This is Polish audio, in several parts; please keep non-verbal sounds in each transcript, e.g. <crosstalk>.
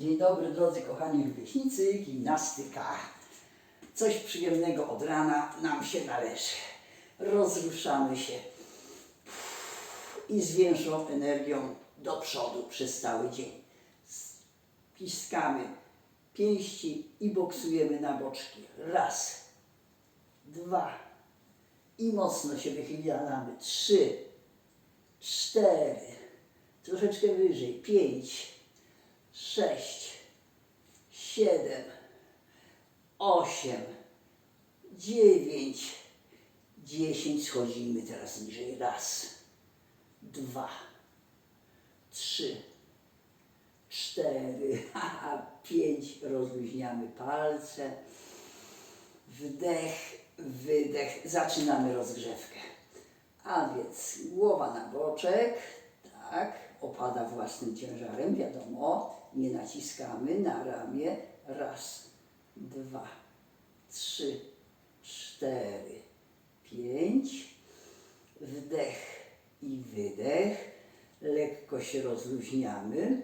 Dzień dobry drodzy kochani rówieśnicy, gimnastyka. Coś przyjemnego od rana nam się należy. Rozruszamy się i z energią do przodu przez cały dzień. Piskamy pięści i boksujemy na boczki. Raz, dwa i mocno się wychylamy. Trzy, cztery, troszeczkę wyżej, pięć, sześć, siedem, osiem, dziewięć, dziesięć. Schodzimy teraz niżej. Raz, dwa, trzy, cztery, haha, pięć. Rozluźniamy palce. Wdech, wydech. Zaczynamy rozgrzewkę. A więc głowa na boczek, tak, opada własnym ciężarem, wiadomo, nie naciskamy na ramię. Raz, dwa, trzy, cztery, pięć. Wdech i wydech. Lekko się rozluźniamy.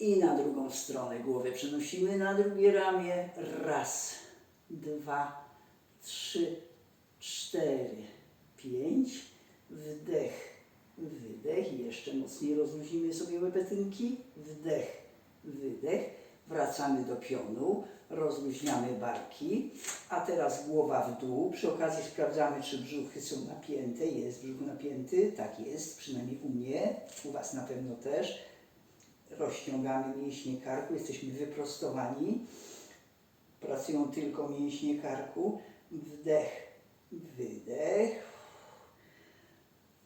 I na drugą stronę głowę przenosimy na drugie ramię. Raz, dwa, trzy, cztery, pięć. Wdech, jeszcze mocniej rozluźnimy sobie łepetynki. Wdech, wydech. Wracamy do pionu. Rozluźniamy barki. A teraz głowa w dół. Przy okazji sprawdzamy, czy brzuchy są napięte. Jest brzuch napięty. Tak jest, przynajmniej u mnie. U Was na pewno też rozciągamy mięśnie karku, jesteśmy wyprostowani. Pracują tylko mięśnie karku. Wdech, wydech.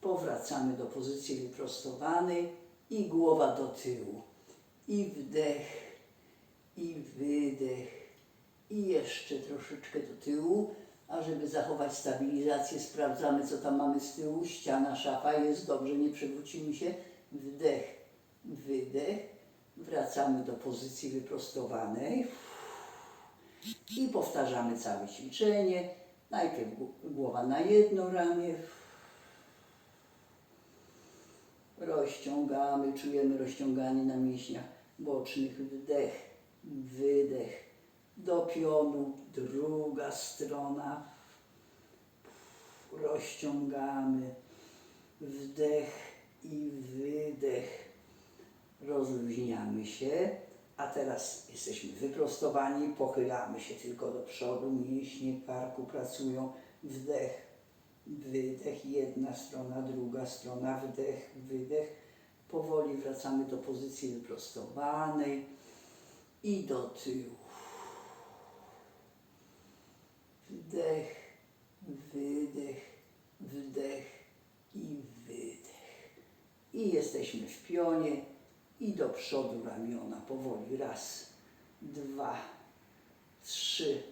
Powracamy do pozycji wyprostowanej i głowa do tyłu. I wdech, i wydech. I jeszcze troszeczkę do tyłu. A żeby zachować stabilizację, sprawdzamy, co tam mamy z tyłu. Ściana, szafa jest dobrze, nie przewrócimy się. Wdech, wydech, wracamy do pozycji wyprostowanej i powtarzamy całe ćwiczenie. Najpierw gł- głowa na jedno ramię, rozciągamy, czujemy rozciąganie na mięśniach bocznych, wdech, wydech, do pionu, druga strona, rozciągamy, wdech i wydech. Rozluźniamy się, a teraz jesteśmy wyprostowani, pochylamy się tylko do przodu, mięśnie karku pracują, wdech, wydech, jedna strona, druga strona, wdech, wydech, powoli wracamy do pozycji wyprostowanej i do tyłu. Wdech, wydech, wdech i wydech. I jesteśmy w pionie i do przodu ramiona powoli. Raz, dwa, trzy,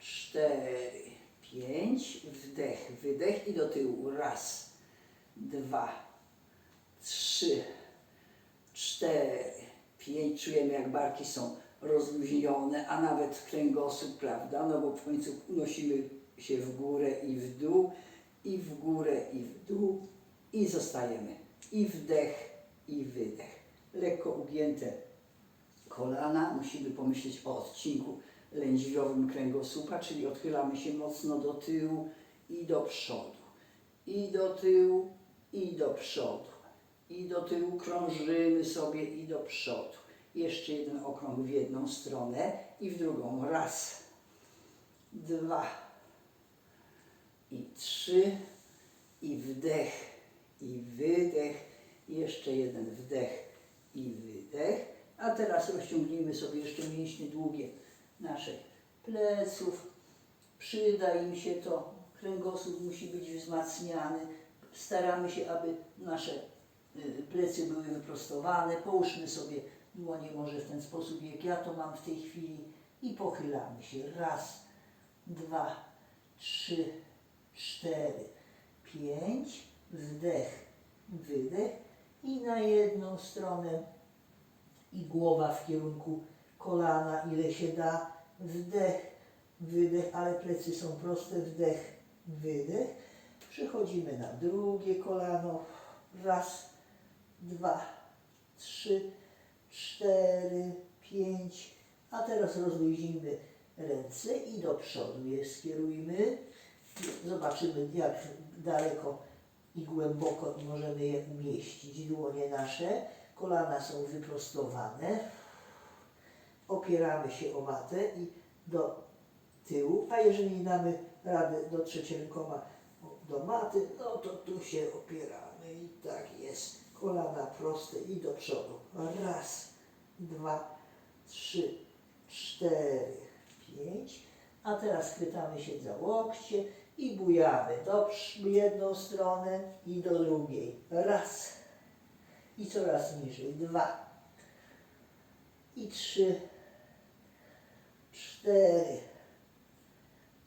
cztery, pięć. Wdech, wydech i do tyłu. Raz, dwa, trzy, cztery, pięć. Czujemy jak barki są rozluźnione, a nawet kręgosłup, prawda? No bo w końcu unosimy się w górę i w dół, i w górę i w dół i zostajemy. I wdech, i wydech. Lekko ugięte kolana. Musimy pomyśleć o odcinku lędźwiowym kręgosłupa, czyli odchylamy się mocno do tyłu i do przodu. I do tyłu, i do przodu. I do tyłu krążymy sobie i do przodu. Jeszcze jeden okrąg w jedną stronę i w drugą. Raz, dwa i trzy. I wdech, i wydech. Jeszcze jeden wdech i wydech. A teraz rozciągnijmy sobie jeszcze mięśnie długie naszych pleców. Przyda im się to. Kręgosłup musi być wzmacniany. Staramy się, aby nasze y, plecy były wyprostowane. Połóżmy sobie dłonie może w ten sposób, jak ja to mam w tej chwili. I pochylamy się. Raz, dwa, trzy, cztery, pięć. Wdech, wydech. I na jedną stronę i głowa w kierunku kolana, ile się da. Wdech, wydech, ale plecy są proste. Wdech, wydech. Przechodzimy na drugie kolano. Raz, dwa, trzy, cztery, pięć. A teraz rozluźnijmy ręce i do przodu je skierujmy. Zobaczymy, jak daleko i głęboko możemy je umieścić. Dłonie nasze, kolana są wyprostowane. Opieramy się o matę i do tyłu, a jeżeli nie damy rady dotrzeć rękoma do maty, no to tu się opieramy i tak jest. Kolana proste i do przodu. Raz, dwa, trzy, cztery, pięć. A teraz chwytamy się za łokcie i bujamy do jedną stronę i do drugiej. Raz. I coraz niżej. Dwa. I trzy. Cztery.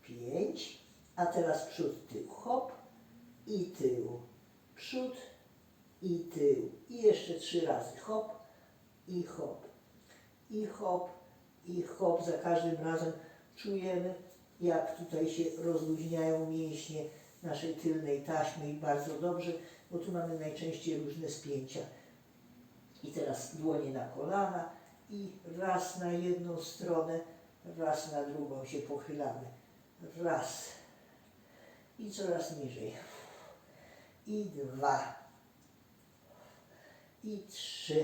Pięć. A teraz przód, tył. Hop. I tył. Przód. I tył. I jeszcze trzy razy. Hop. I hop. I hop. I hop. Za każdym razem czujemy, jak tutaj się rozluźniają mięśnie naszej tylnej taśmy i bardzo dobrze, bo tu mamy najczęściej różne spięcia. I teraz dłonie na kolana i raz na jedną stronę, raz na drugą się pochylamy. Raz. I coraz niżej. I dwa. I trzy.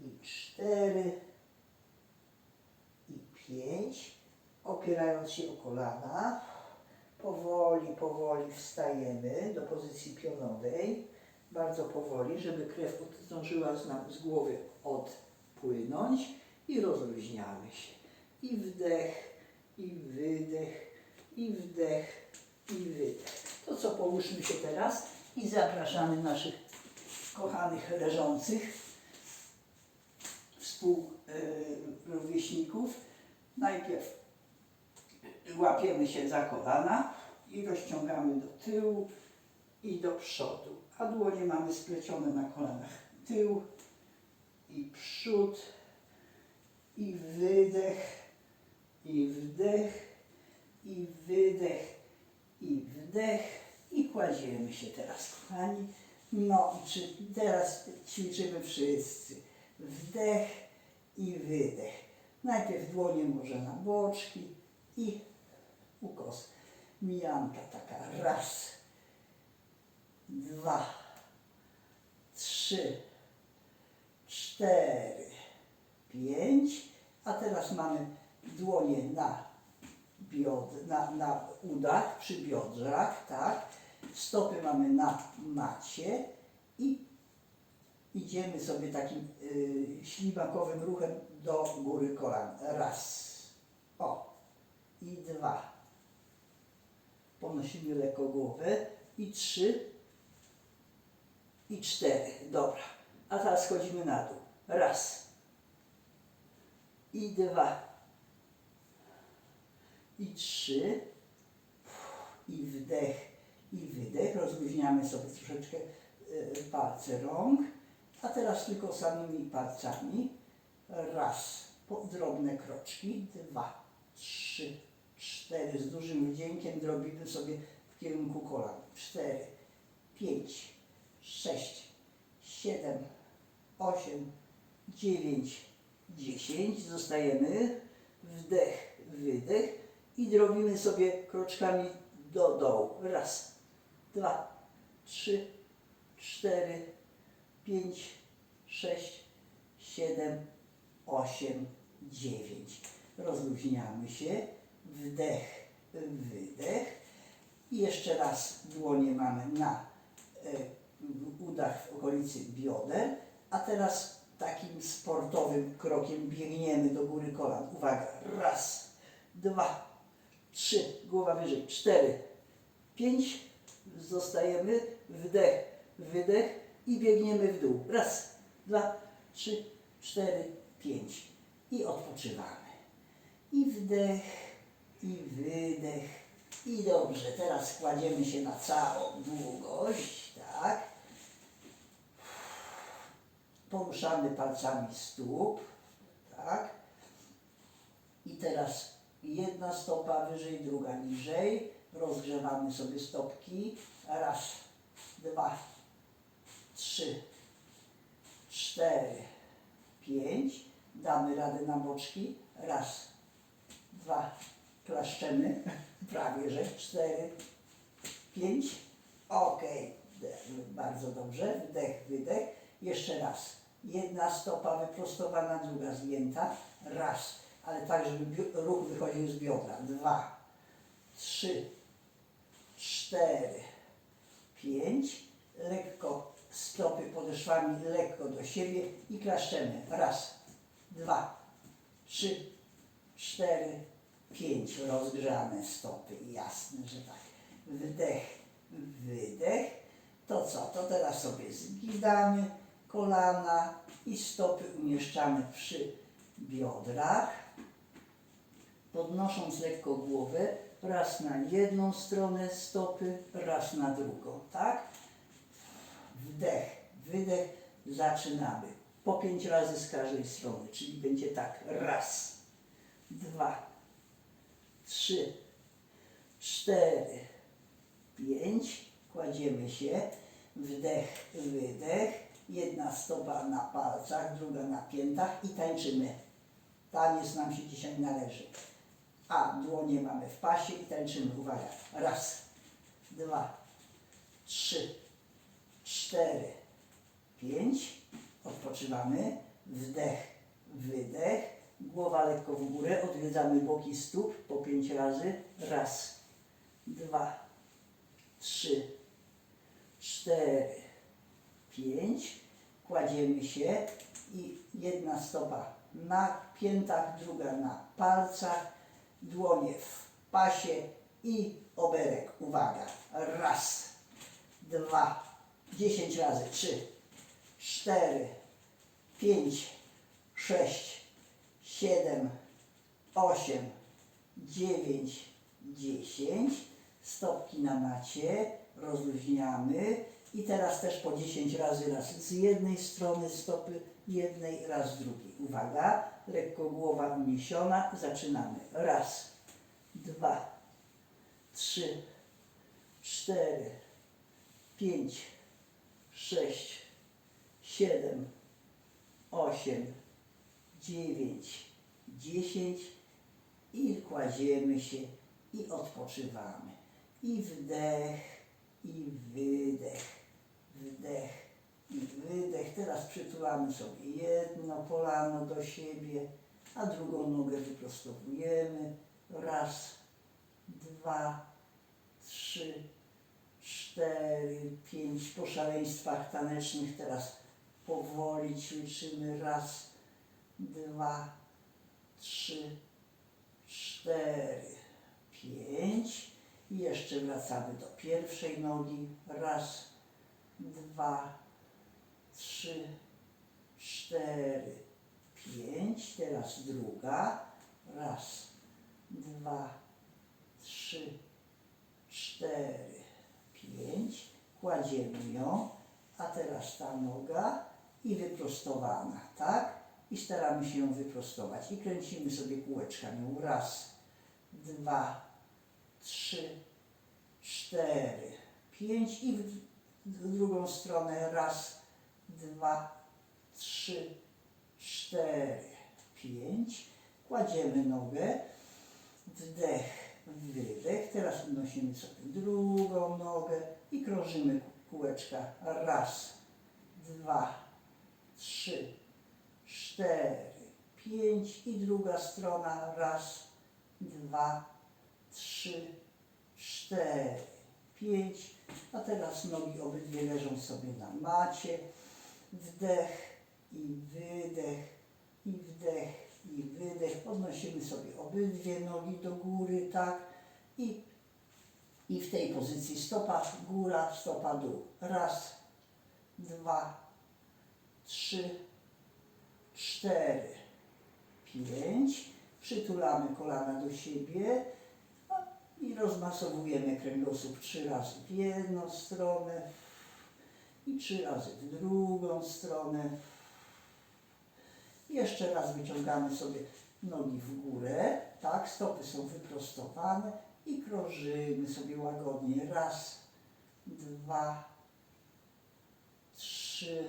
I cztery. I pięć. Opierając się o kolana. Powoli, powoli wstajemy do pozycji pionowej. Bardzo powoli, żeby krew zdążyła z głowy odpłynąć i rozluźniamy się. I wdech, i wydech, i wdech, i wydech. To co, połóżmy się teraz i zapraszamy naszych kochanych leżących współrówieśników. Najpierw łapiemy się za kolana i rozciągamy do tyłu i do przodu. A dłonie mamy splecione na kolanach. Tył i przód i wydech i wdech i wydech i wdech i kładziemy się teraz, kochani. No czy teraz ćwiczymy wszyscy. Wdech i wydech. Najpierw dłonie może na boczki i ukos. Mijanka taka. Raz, dwa, trzy, cztery, pięć. A teraz mamy dłonie na biod, na, na udach, przy biodrach, tak. Stopy mamy na macie i idziemy sobie takim y, ślimakowym ruchem do góry kolan. Raz. O. I dwa. Ponosimy lekko głowę. I trzy. I cztery. Dobra. A teraz schodzimy na dół. Raz. I dwa. I trzy. I wdech. I wydech. Rozluźniamy sobie troszeczkę y, palce rąk. A teraz tylko samymi palcami. Raz. Po, drobne kroczki. Dwa, trzy, cztery. Z dużym wdziękiem drobimy sobie w kierunku kolan. Cztery, pięć, sześć, siedem, osiem, dziewięć, dziesięć. Zostajemy. Wdech, wydech. I drobimy sobie kroczkami do dołu. Raz, dwa, trzy, cztery, pięć, sześć, siedem, osiem, dziewięć. Rozluźniamy się. Wdech, wydech. I jeszcze raz dłonie mamy na e, udach w okolicy bioder. A teraz takim sportowym krokiem biegniemy do góry kolan. Uwaga. Raz, dwa, trzy. Głowa wyżej. Cztery, pięć. Zostajemy. Wdech, wydech i biegniemy w dół. Raz, dwa, trzy, cztery, pięć. I odpoczywamy. I wdech, i wydech. I dobrze, teraz kładziemy się na całą długość, tak? Poruszamy palcami stóp, tak? I teraz jedna stopa wyżej, druga niżej. Rozgrzewamy sobie stopki. Raz, dwa, trzy, cztery. pięć. Damy radę na boczki. Raz, dwa, klaszczemy. Prawie, że cztery, pięć. De- bardzo dobrze. Wdech, wydech. Jeszcze raz. Jedna stopa wyprostowana, druga zgięta. Raz, ale tak, żeby ruch wychodził z biodra. Dwa, trzy, cztery, pięć. Lekko stopy podeszwami lekko do siebie i klaszczemy. Raz, dwa, trzy, cztery, pięć. Rozgrzane stopy. Jasne, że tak. Wdech, wydech. To co? To teraz sobie zginamy kolana i stopy umieszczamy przy biodrach. Podnosząc lekko głowę, raz na jedną stronę stopy, raz na drugą, tak? Wdech, wydech, zaczynamy. Po pięć razy z każdej strony, czyli będzie tak. Raz, dwa, trzy, cztery, pięć. Kładziemy się. Wdech, wydech. Jedna stopa na palcach, druga na piętach i tańczymy. Taniec nam się dzisiaj należy. A dłonie mamy w pasie i tańczymy. Uwaga. Raz, dwa, trzy, cztery, pięć. Odpoczywamy. Wdech, wydech. Głowa lekko w górę. Odwiedzamy boki stóp po pięć razy. Raz, dwa, trzy, cztery, pięć. Kładziemy się i jedna stopa na piętach, druga na palcach, dłonie w pasie i oberek. Uwaga. Raz, dwa, dziesięć razy. Trzy, cztery, pięć, sześć, siedem, osiem, dziewięć, dziesięć. Stopki na macie, rozluźniamy i teraz też po 10 razy raz z jednej strony stopy jednej, raz z drugiej. Uwaga, lekko głowa uniesiona, zaczynamy. Raz, dwa, trzy, cztery, pięć, sześć, siedem, osiem, dziewięć, dziesięć i kładziemy się i odpoczywamy. I wdech, i wydech, wdech i wydech. Teraz przytulamy sobie jedno kolano do siebie, a drugą nogę wyprostowujemy. Raz, dwa, trzy, cztery, pięć. Po szaleństwach tanecznych teraz powoli ćwiczymy. Raz, dwa, trzy, cztery, pięć. I jeszcze wracamy do pierwszej nogi. Raz, dwa, trzy, cztery, pięć. Teraz druga. Raz, dwa, trzy, cztery, pięć. Kładziemy ją. A teraz ta noga i wyprostowana, tak? I staramy się ją wyprostować. I kręcimy sobie kółeczkami. Raz, dwa, trzy, cztery, pięć i w, drugą stronę raz, dwa, trzy, cztery, pięć. Kładziemy nogę, wdech, wydech. Teraz unosimy sobie drugą nogę i krążymy kółeczka. Raz, dwa, trzy, cztery, pięć i druga strona. Raz, dwa, trzy, cztery, pięć. A teraz nogi obydwie leżą sobie na macie. Wdech i wydech, i wdech, i wydech. Podnosimy sobie obydwie nogi do góry, tak? I, i w tej pozycji stopa góra, stopa dół. Raz, dwa, trzy, cztery, pięć. Przytulamy kolana do siebie i rozmasowujemy kręgosłup trzy razy w jedną stronę i trzy razy w drugą stronę. Jeszcze raz wyciągamy sobie nogi w górę, tak, stopy są wyprostowane i krążymy sobie łagodnie. Raz, dwa, trzy,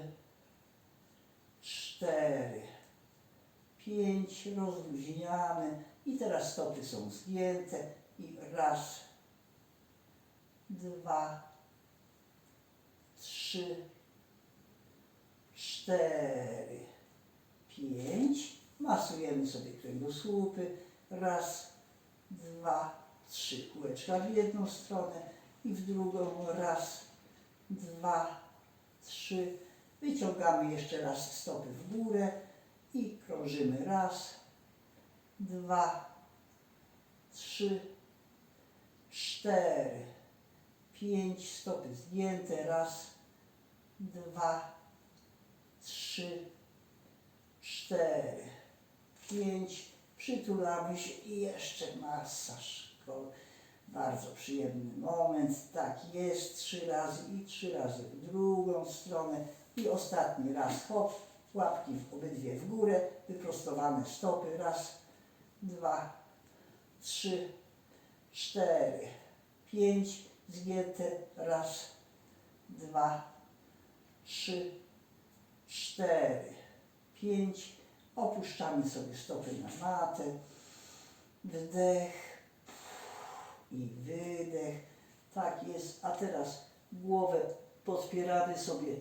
cztery, pięć, rozluźniamy i teraz stopy są zgięte i raz, dwa, trzy, cztery, pięć. Masujemy sobie kręgosłupy. Raz, dwa, trzy. Kółeczka w jedną stronę i w drugą. Raz, dwa, trzy. Wyciągamy jeszcze raz stopy w górę i krążymy. Raz, dwa, trzy, cztery, pięć. Stopy zgięte. Raz, dwa, trzy, cztery, pięć. Przytulamy się i jeszcze masaż. Bardzo przyjemny moment. Tak jest. Trzy razy i trzy razy w drugą stronę. I ostatni raz. Hop. Łapki w obydwie w górę. Wyprostowane stopy. Raz, dwa, trzy, cztery, pięć. Zgięte. Raz, dwa, trzy, cztery, pięć. Opuszczamy sobie stopy na matę. Wdech i wydech. Tak jest. A teraz głowę podpieramy sobie y,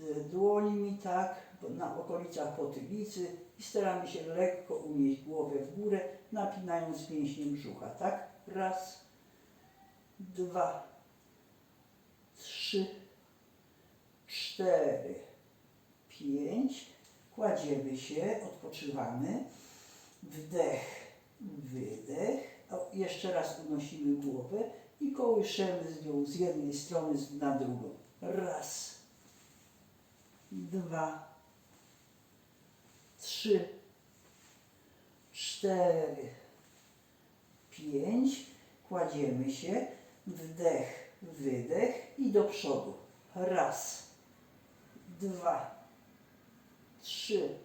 y, y, dłońmi, tak, na okolicach potylicy i staramy się lekko unieść głowę w górę, napinając mięśnie brzucha, tak? Raz, dwa, trzy, cztery, pięć. Kładziemy się, odpoczywamy. Wdech, wydech. O, jeszcze raz unosimy głowę i kołyszemy z nią z jednej strony na drugą. Raz, dwa, trzy, cztery, pięć. Kładziemy się. Wdech, wydech i do przodu. Raz, dwa, trzy,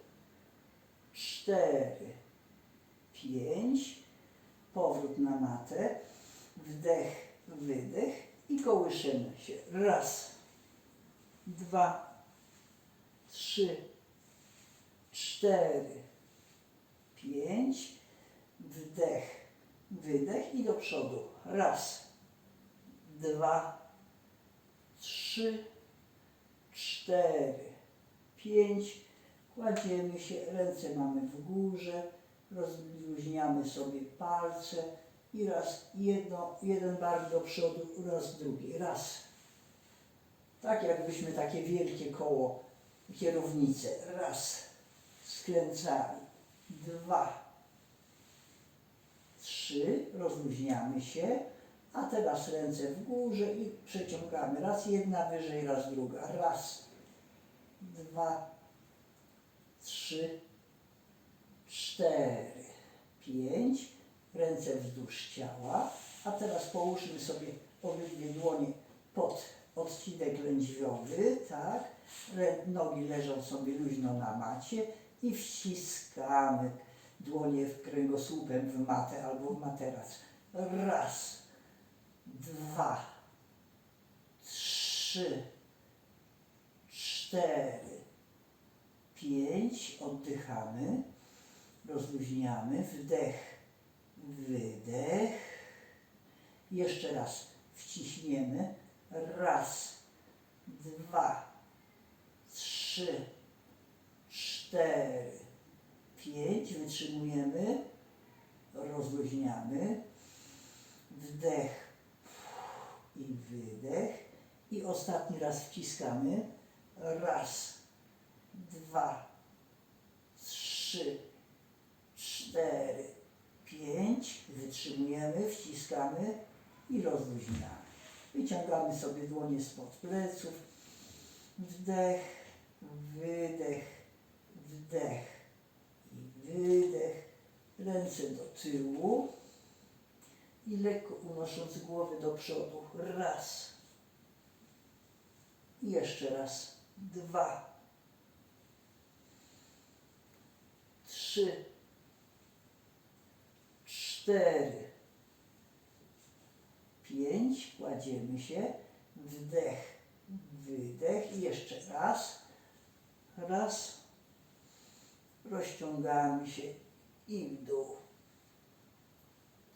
cztery, pięć. Powrót na matę. Wdech, wydech i kołyszymy się. Raz, dwa, trzy, cztery, pięć. Wdech, wydech i do przodu. Raz, dwa, trzy, cztery, pięć. Kładziemy się, ręce mamy w górze, rozluźniamy sobie palce. I raz. Jedno, jeden bark do przodu, raz drugi, raz. Tak jakbyśmy takie wielkie koło, kierownicę, raz, skręcali, dwa, trzy, rozluźniamy się, a teraz ręce w górze i przeciągamy, raz jedna wyżej, raz druga, raz, dwa, trzy, cztery, pięć. Ręce wzdłuż ciała. A teraz połóżmy sobie obydwie dłonie pod odcinek lędźwiowy, tak? Nogi leżą sobie luźno na macie i wciskamy dłonie w kręgosłupem w matę albo w materac. Raz, dwa, trzy, cztery, pięć, oddychamy, rozluźniamy, wdech, wydech. Jeszcze raz wciśniemy, raz, dwa, trzy, cztery, pięć, wytrzymujemy, rozluźniamy, wdech i wydech. I ostatni raz wciskamy, raz, dwa, trzy, cztery, pięć. Wytrzymujemy, wciskamy i rozluźniamy. Wyciągamy sobie dłonie spod pleców. Wdech, wydech, wdech i wydech. Ręce do tyłu i lekko unosząc głowę do przodu. Raz. I jeszcze raz. Dwa. Trzy. Cztery. Pięć. Kładziemy się. Wdech. Wydech. I jeszcze raz. Raz. Rozciągamy się i w dół.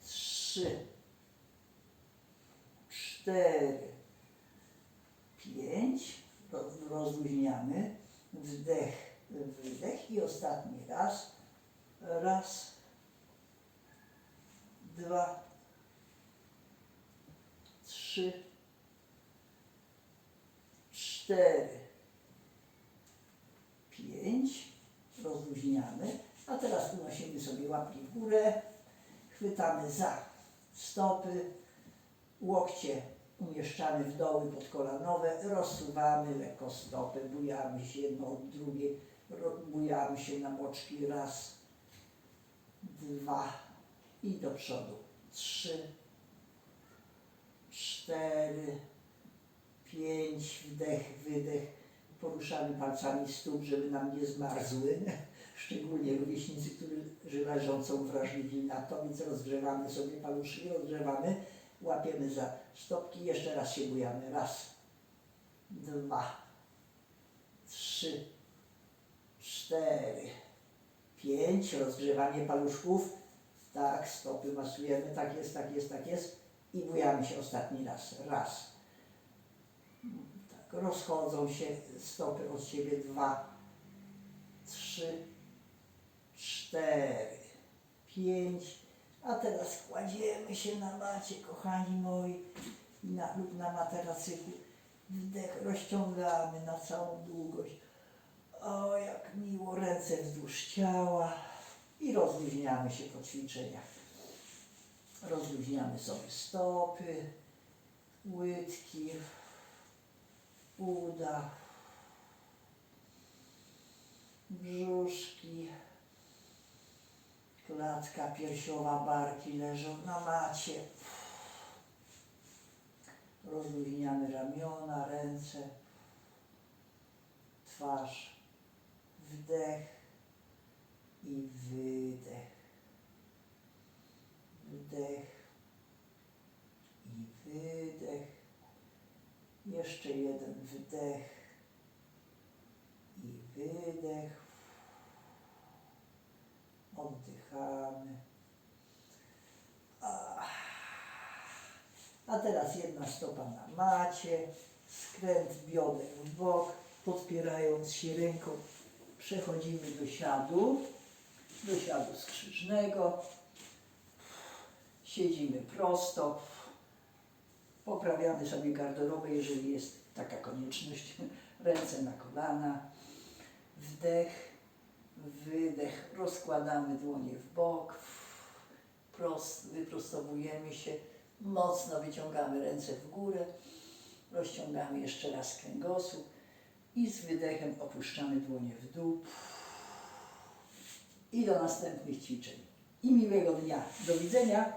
Trzy. Cztery. Pięć. Ro- Rozluźniamy. Wdech, wydech i ostatni raz. Raz. Dwa. Trzy. Cztery. Pięć. Rozluźniamy. A teraz unosimy sobie łapki w górę. Chwytamy za stopy. Łokcie umieszczamy w doły podkolanowe. Rozsuwamy lekko stopy. Bujamy się jedno od drugiej. Bujamy się na boczki. Raz. Dwa. I do przodu. Trzy. Cztery. Pięć. Wdech, wydech. Poruszamy palcami stóp, żeby nam nie zmarzły. <laughs> Szczególnie rówieśnicy, którzy leżą, są wrażliwi na to, więc rozgrzewamy sobie paluszki, rozgrzewamy, łapiemy za stopki, jeszcze raz się bujamy. Raz, dwa, trzy, cztery, pięć, rozgrzewanie paluszków. Tak, stopy masujemy, tak jest, tak jest, tak jest. I bujamy się ostatni raz. Raz. Rozchodzą się stopy od siebie. Dwa, trzy, cztery, pięć. A teraz kładziemy się na macie, kochani moi, na, lub na materacyku. Wdech rozciągamy na całą długość. O, jak miło, ręce wzdłuż ciała i rozluźniamy się po ćwiczeniach. Rozluźniamy sobie stopy, łydki, uda, brzuszki, klatka piersiowa, barki leżą na macie. Rozluźniamy ramiona, ręce, twarz, wdech i wydech. Wdech i wydech. Jeszcze jeden wdech i wydech. Oddychamy. A, teraz jedna stopa na macie, skręt bioder w bok, podpierając się ręką. Przechodzimy do siadu, do siadu skrzyżnego. Siedzimy prosto. Poprawiamy sobie garderobę, jeżeli jest taka konieczność. <laughs> Ręce na kolana. Wdech, wydech. Rozkładamy dłonie w bok. Prost, wyprostowujemy się. Mocno wyciągamy ręce w górę. Rozciągamy jeszcze raz kręgosłup. I z wydechem opuszczamy dłonie w dół. I do następnych ćwiczeń. I miłego dnia. Do widzenia.